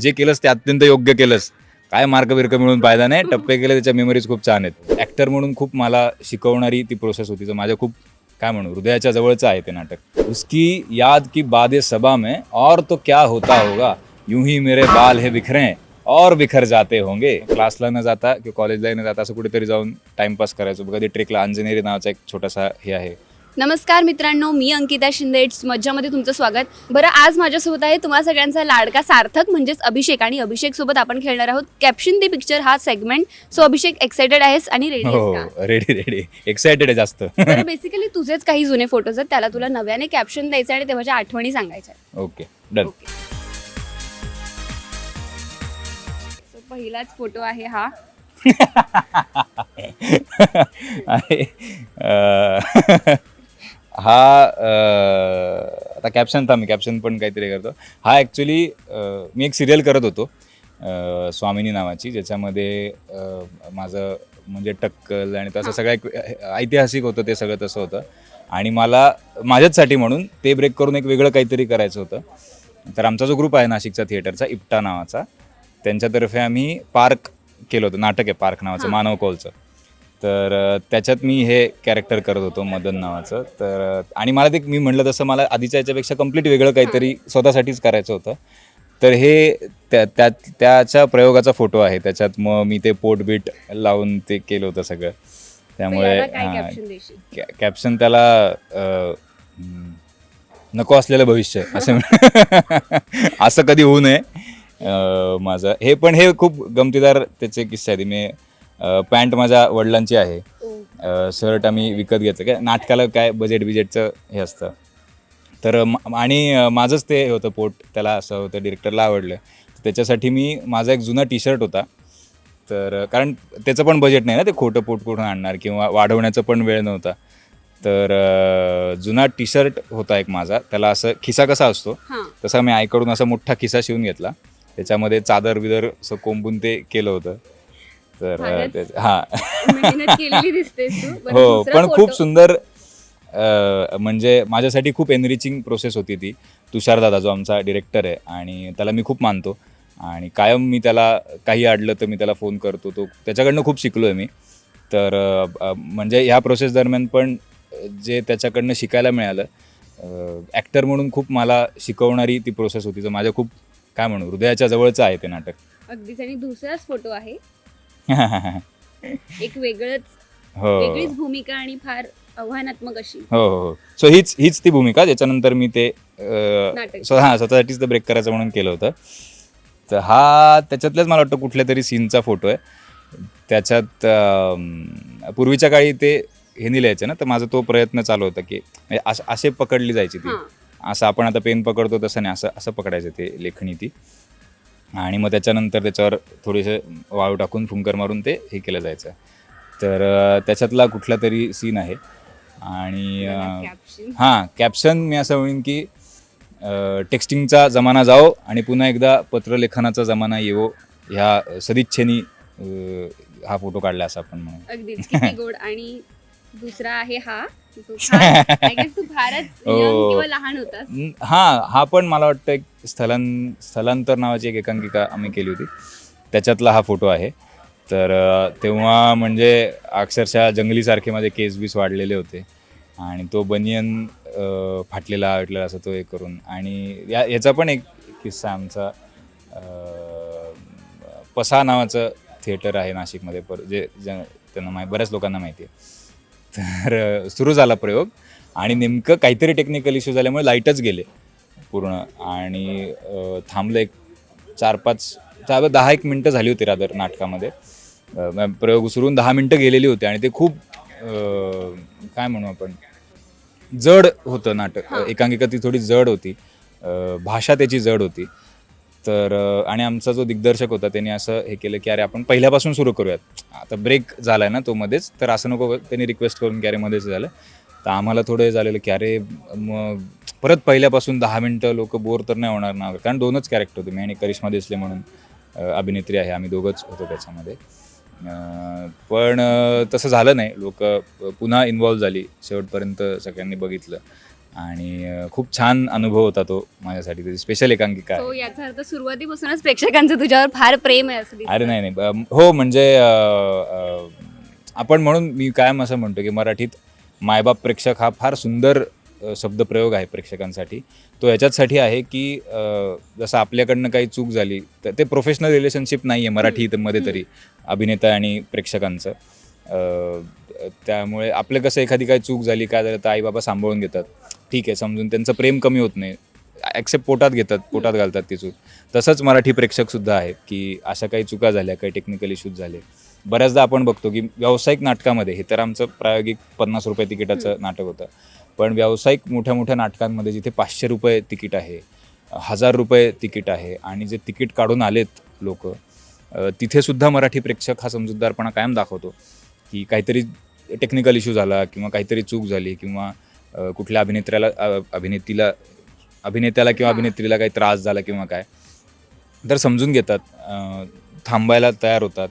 जे केलंस ते अत्यंत योग्य केलंस. काय मार्क बिर्क मिळून फायदा नाही टप्पे केले त्याच्या मेमरीज खूप छान आहेत. ॲक्टर म्हणून खूप मला शिकवणारी ती प्रोसेस होती तर माझ्या खूप काय म्हणू हृदयाच्या जवळचं आहे ते नाटक. उसकी याद की बादे सबा में और तो क्या होता होगा? यूं ही मेरे बाल हे बिखरे और बिखर जाते होंगे. क्लासला न जाता किंवा कॉलेजला न जाता असं कुठेतरी जाऊन टाइमपास करायचो. कधी ट्रेकला अंजनेरी नावाचा एक छोटासा हे आहे. नमस्कार मित्रांनो मी अंकिता शिंदे. इट्स मज्जामध्ये तुमचं स्वागत. बरं आज माझ्यासोबत आहे तुम्हा सगळ्यांचा लाडका सार्थक म्हणजेच अभिषेक. आणि अभिषेक सोबत आपण खेळणार आहोत कॅप्शन दी पिक्चर हा सेगमेंट सो अभिषेक एक्साइटेड आहेस आणि रेडी आहेस का? रेडी रेडी एक्सायटेड आहे जास्त. बरं बेसिकली तुझेच काही जुने फोटोज आहेत त्याला तुला नव्याने कॅप्शन द्यायचं आणि तेव्हाच्या आठवणी सांगायच्या आहेत. ओके डन ओके So, पहिलाच फोटो आहे हा. आहे अं, हा आता कॅप्शन था मी कॅप्शन पण काहीतरी करतो. हा ॲक्च्युली मी एक सिरियल करत होतो स्वामिनी नावाची ज्याच्यामध्ये माझं म्हणजे टक्कल आणि तसं सगळं एक ऐतिहासिक होतं ते सगळं तसं होतं. आणि मला माझ्याचसाठी म्हणून ते ब्रेक करून एक वेगळं काहीतरी करायचं होतं. तर आमचा जो ग्रुप आहे नाशिकचा थिएटरचा इप्टा नावाचा त्यांच्यातर्फे आम्ही पार्क केलं होतं नाटक आहे पार्क नावाचं. मानव कौलचं. तर त्याच्यात मी हे कॅरेक्टर करत होतो मदन नावाचं. तर आणि मला ते मी म्हटलं तसं मला आधीच्या याच्यापेक्षा कंप्लीट वेगळं काहीतरी स्वतःसाठीच करायचं होतं. तर हे त्या त्या त्याच्या प्रयोगाचा फोटो आहे. त्याच्यात मग मी ते पोटबीट लावून ते केलं होतं सगळं. त्यामुळे कॅप्शन देशील? कॅ- कॅप्शन त्याला नको असलेलं भविष्य असं असं कधी होऊ नये माझं. हे पण हे खूप गमतीदार त्याचे किस्से आहेत. मी पॅन्ट माझ्या वडिलांची आहे. ओ, शर्ट आम्ही विकत घेतलं. काय नाटकाला काय बजेट बिजेटचं हे असतं. तर आणि माझंच ते हे होतं पोट. त्याला असं होतं डिरेक्टरला आवडलं. त्याच्यासाठी मी माझा एक जुना टी शर्ट होता. तर कारण त्याचं पण बजेट नाही ना ते खोटं पोट कुठून आणणार किंवा वाढवण्याचा पण वेळ नव्हता. तर जुना टी शर्ट होता एक माझा. त्याला असं खिसा कसा असतो हां. तसा मी आईकडून असा मोठा खिसा शिवून घेतला. त्याच्यामध्ये चादर बिदर असं कोंबून ते केलं होतं. तर हां. हो पण खूप. सुंदर म्हणजे माझ्यासाठी खूप एनरिचिंग प्रोसेस होती ती. तुषार दादा जो आमचा डिरेक्टर आहे आणि त्याला मी खूप मानतो. आणि कायम मी त्याला काही अडलं तर मी त्याला फोन करतो. तो त्याच्याकडनं खूप शिकलो आहे मी. तर म्हणजे ह्या प्रोसेस दरम्यान पण जे त्याच्याकडनं शिकायला मिळालं ॲक्टर म्हणून खूप मला शिकवणारी ती प्रोसेस होती. तर माझ्या खूप काय म्हणू हृदयाच्या जवळचं आहे ते नाटक. अगदीच. आणि दुसराच फोटो आहे. एक वेगळंच हो. वेगळीच भूमिका आणि फार आव्हानात्मक अशी. हो हो हो. सो हीच हीच ती भूमिका ज्याच्यानंतर मी ते नाटक. हां स्वतःसाठीच ब्रेक करायचं म्हणून केलं होतं. तर हा त्याच्यातल्याच मला वाटतं कुठल्या तरी सीनचा फोटो आहे. त्याच्यात अं, पूर्वीच्या काळी ते हे लिहायचे ना तर माझा तो प्रयत्न चालू होता की म्हणजे अस- असे पकडली जायची ती. हां. असं आपण आता पेन पकडतो तसं नाही असं असं पकडायचं ते लेखणी ती. आणि मग त्याच्यानंतर त्याच्यावर थोडेसे वाळू टाकून फुंकर मारून ते हे केलं जायचं. तर त्याच्यातला कुठला तरी सीन आहे. आणि हां कॅप्शन मी असं म्हणेन की टेक्स्टिंगचा जमाना जाओ आणि पुन्हा एकदा पत्रलेखनाचा जमाना येवो ह्या सदिच्छेनी हा फोटो काढला असं आपण म्हणू. अगदीच किती गोड. आणि दुसरा आहे हा जो फार- I guess तू फारच हो. young किंवा लहान होतास. न- हा हा पण मला वाटतं एक स्थलां स्थलांतर नावाची एक एकांकिका आम्ही केली होती. त्याच्यातला हा फोटो आहे. तर अ, तेव्हा म्हणजे अक्षरशः जंगलीसारखे माझे केस बीस वाढलेले होते. आणि तो बनियन अ, फाटलेला आवडलेला असं तो हे करून. आणि या याचा पण एक किस्सा आमचा अ, पसा नावाचं थिएटर आहे नाशिकमध्ये. पर जे ज्या- त्यांना माहि बऱ्याच लोकांना माहिती आहे. तर सुरू झाला प्रयोग आणि नेमकं काहीतरी टेक्निकल इश्यू झाल्यामुळे लाईटच गेले पूर्ण. आणि थांबलं एक चार पाच चार दहा एक मिनटं झाली होती रादर नाटकामध्ये. प्रयोग सुरून दहा मिनटं गेलेली होती आणि ते खूप काय म्हणू आपण जड होतं नाटक. एकांकिका ती थोडी जड होती. भाषा त्याची जड होती. तर आणि आमचा जो दिग्दर्शक होता त्यांनी असं हे केलं की अरे आपण पहिल्यापासून सुरू करूयात. आता ब्रेक झाला आहे ना तो मध्येच तर असं नको त्यांनी रिक्वेस्ट करून की अरे मध्येच झालं. तर आम्हाला थोडं हे झालेलं की अरे मग परत पहिल्यापासून दहा मिनटं लोक बोर तर नाही होणार ना. कारण दोनच कॅरेक्टर होते मी आणि करिश्मा देसले म्हणून अभिनेत्री आहे आम्ही दोघंच होतो त्याच्यामध्ये. पण तसं झालं नाही. लोक पुन्हा इन्वॉल्व्ह झाली. शेवटपर्यंत सगळ्यांनी बघितलं. आणि खूप छान अनुभव होता तो माझ्यासाठी. त्याची स्पेशल एकांकिका आहे. सो याचा अर्थ सुरुवातीपासूनच प्रेक्षकांचं तुझ्यावर फार प्रेम आहे असं दिसतं. अरे नाही नाही. अम, हो म्हणजे अ, अ, आपण म्हणून मी कायम असं म्हणतो की मराठीत मायबाप प्रेक्षक हा फार सुंदर अ, शब्दप्रयोग आहे प्रेक्षकांसाठी. तो याच्याचसाठी आहे की अ, जसं आपल्याकडनं काही चूक झाली तर ते प्रोफेशनल रिलेशनशिप नाही आहे मराठीमध्ये तरी अभिनेता आणि प्रेक्षकांचं. अ, त्यामुळे आपलं कसं एखादी काही चूक झाली काय झालं तर आई बाबा सांभाळून घेतात. ठीक आहे समजून. त्यांचं प्रेम कमी होत नाही. ॲक्सेप्ट पोटात घेतात पोटात घालतात ती चूक. तसंच मराठी प्रेक्षकसुद्धा आहेत की अशा काही चुका झाल्या काही टेक्निकल इश्यूज झाले. बऱ्याचदा आपण बघतो की व्यावसायिक नाटकामध्ये हे तर आमचं प्रायोगिक पन्नास रुपये तिकिटाचं नाटक होतं. पण व्यावसायिक मोठ्या मोठ्या नाटकांमध्ये जिथे पाचशे रुपये तिकीट आहे हजार रुपये तिकीट आहे आणि जे तिकीट काढून आलेत लोक तिथे सुद्धा मराठी प्रेक्षक हा समजूतदारपणा कायम दाखवतो की काहीतरी टेक्निकल इश्यू झाला किंवा काहीतरी चूक झाली किंवा अ, कुठल्या अभिनेत्र्याला अ, अभिनेत्रीला अभिनेत्याला किंवा. अभिनेत्रीला काही त्रास झाला किंवा काय तर समजून घेतात अ, थांबायला तयार होतात.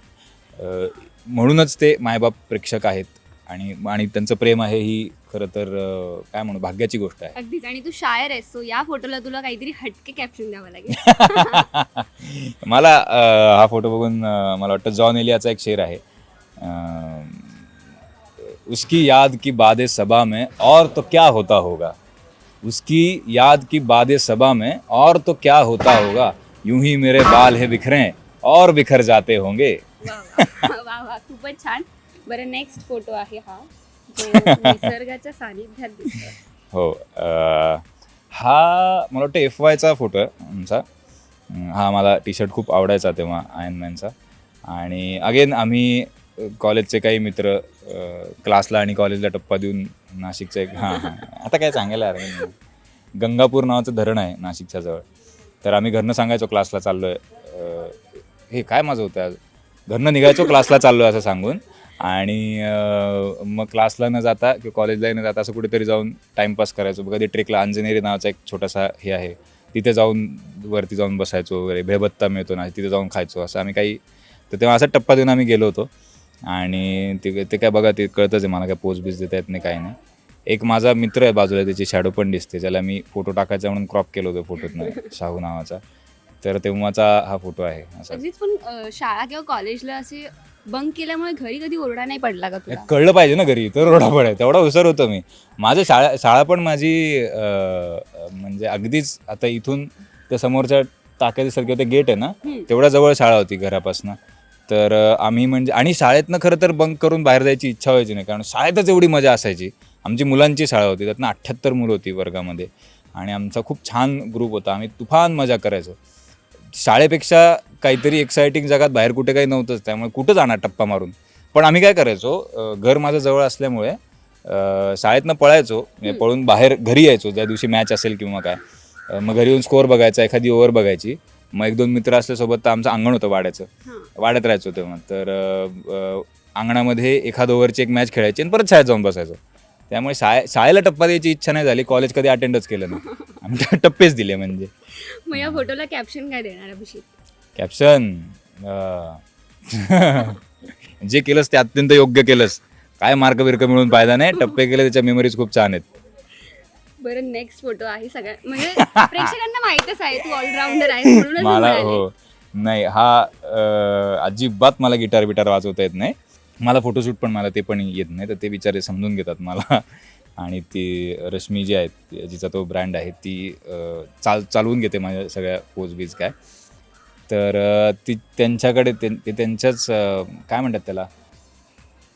अ, म्हणूनच ते मायबाप प्रेक्षक आहेत आणि आणि त्यांचं प्रेम आहे ही खरं तर अ, काय म्हणू भाग्याची गोष्ट आहे. अगदीच. आणि तू शायर आहेस सो या फोटोला तुला काहीतरी हटके कॅप्शन द्यावं लागेल. मला अ, हा फोटो बघून अ, मला वाटतं जॉन एलियाचा एक शेर आहे. अ, उसकी याद की बाद सबा में और तो क्या होता होगा? उसकी याद की बाद सबा में और तो क्या होता होगा? यूं ही मेरे बाल है बिखरे और बिखर जाते होंगे। खूपच छान. बरं नेक्स्ट फोटो आहे हा निसर्गाच्या सानिध्यात. हो अ, हा मला वाटतं एफ वायचा फोटो आहे आमचा. अं, हा मला टी शर्ट खूप आवडायचा तेव्हा आयनमॅनचा आणि अगेन आम्ही कॉलेजचे काही मित्र क्लासला आणि कॉलेजला टप्पा देऊन नाशिकचं एक हां हां. आता काय सांगायला अरे गंगापूर नावाचं धरण आहे नाशिकच्या जवळ. तर आम्ही घरनं सांगायचो क्लासला चाललो आहे हे काय माझं होतं आज? घरनं निघायचो क्लासला चाललो आहे असं सांगून. आणि मग क्लासला न जाता किंवा कॉलेजला न जाता असं कुठेतरी जाऊन टाईमपास करायचो. कधी ट्रेकला अंजनेरी नावाचा एक छोटासा हे आहे. तिथे जाऊन वरती जाऊन बसायचो वगैरे. भेबत्ता मिळतो ना तिथे जाऊन खायचो असं आम्ही काही तर तेव्हा असा टप्पा देऊन आम्ही गेलो होतो. आणि ते ते काय बघा ते कळतंच आहे मला काय पोच बीज देता येत नाही काही नाही. एक माझा मित्र आहे बाजूला त्याची शॅडो पण दिसते ज्याला मी फोटो टाकायचा म्हणून क्रॉप केलं होतं फोटोतनं शाहू नावाचा. तर तेव्हाचा हा फोटो आहे असा. अगदीच पण अं, शाळा किंवा कॉलेजला असे बंक केल्यामुळे घरी कधी ओरडा नाही पडला का तुला? कळलं पाहिजे ना घरी तर रोडा पडाय तेवढा हुशार होतो मी. माझं शाळा शाळा पण माझी अं, म्हणजे अगदीच आता इथून त्या समोरच्या टाक्यासारखं ते गेट आहे ना हम्म. तेवढ्या जवळ शाळा होती घरापासून. तर आम्ही म्हणजे आणि शाळेतनं खरं तर बंक करून बाहेर जायची इच्छा व्हायची नाही. कारण शाळेतच एवढी मजा असायची. आमची मुलांची शाळा होती त्यातनं अठ्ठ्याहत्तर मुलं होती वर्गामध्ये. आणि आमचा खूप छान ग्रुप होता. आम्ही तुफान मजा करायचो. शाळेपेक्षा काहीतरी एक्साइटिंग जगात बाहेर कुठे काही नव्हतंच. त्यामुळे कुठं जाणार टप्पा मारून? पण आम्ही काय करायचो घर माझं जवळ असल्यामुळे शाळेतनं पळायचो. म्हणजे पळून बाहेर घरी यायचो. ज्या दिवशी मॅच असेल किंवा काय. मग घरी येऊन स्कोअर बघायचा एखादी ओव्हर बघायची. मग एक दोन मित्र असल्यासोबत तर आमचं अंगण होतं वाड्याचं. वाड्यात राहायचो तेव्हा. तर अं, अं, अंगणामध्ये एखाद ओव्हरची एक मॅच खेळायची आणि परत शाळेत जाऊन बसायचो. त्यामुळे शाळे शाळेला टप्पा द्यायची इच्छा नाही झाली कॉलेज कधी अटेंडच केलं नाही. आम्ही टप्पेच दिले म्हणजे. मग या फोटोला कॅप्शन काय देणार अभिषेक? कॅप्शन जे केलंस ते अत्यंत योग्य केलंस. काय मार्क बिर्क मिळून फायदा नाही टप्पे केले त्याच्या मेमरीज खूप छान आहेत. बरं नेक्स्ट फोटो आहे सगळ्या म्हणजे प्रेक्षकांना माहितच आहे तू ऑलराऊंडर म्हणूनच मी मला म्हणाले. हो. नाही हा अजिबात मला गिटार बिटार वाजवता येत नाही. मला फोटोशूट पण मला ते पण येत नाही तर ते बिचारे समजून घेतात मला. आणि ती रश्मी जी आहेत जिचा तो ब्रँड आहे ती चाल चालवून घेते माझ्या सगळ्या पोज बीज काय. तर ती त्यांच्याकडे ते त्यांच्याच काय म्हणतात त्याला?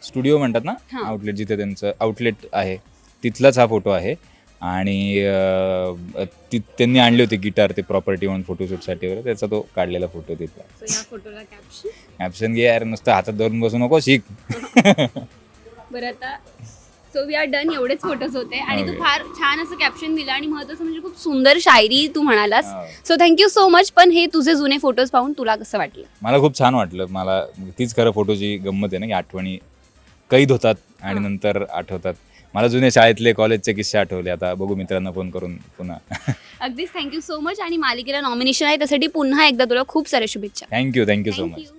स्टुडिओ म्हणतात ना. आउटलेट जिथे त्यांचं आउटलेट आहे तिथलाच हा फोटो आहे. आणि अं, ती त्यांनी आणली होती गिटार ते प्रॉपर्टी म्हणून फोटोशूटसाठी वगैरे त्याचा तो काढलेला फोटो तिथला. या फोटोला कॅप्शन ॲप्शन घे यार नुसतं हातात धरून बसू नको शिक. बरं आता सो वी आर डन एवढेच फोटोज होते. आणि तू Okay. फार छान असं कॅप्शन दिलं आणि महत्वाचं म्हणजे खूप सुंदर शायरी तू म्हणालास. हा. सो थँक्यू सो मच पण हे तुझे जुने फोटोज पाहून तुला कसं वाटलं? मला खूप छान वाटलं. मला तीच खरं फोटोची गंमत आहे ना की आठवणी कैद होतात आणि हां. नंतर आठवतात. मला जुने शाळेतले कॉलेजचे किस्से आठवले. आता बघू मित्रांना फोन करून पुन्हा. अगदीच थँक्यू सो मच आणि मालिकेला नॉमिनेशन आहे त्यासाठी पुन्हा एकदा तुला खूप साऱ्या शुभेच्छा. Thank you thank you so much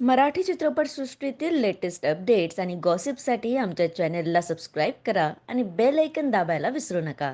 Marathi चित्रपटसृष्टीतील लेटेस्ट अपडेट्स आणि गॉसिपसाठी आमच्या चॅनेलला सबस्क्राईब करा आणि बेल ऐकन दाबायला विसरू नका.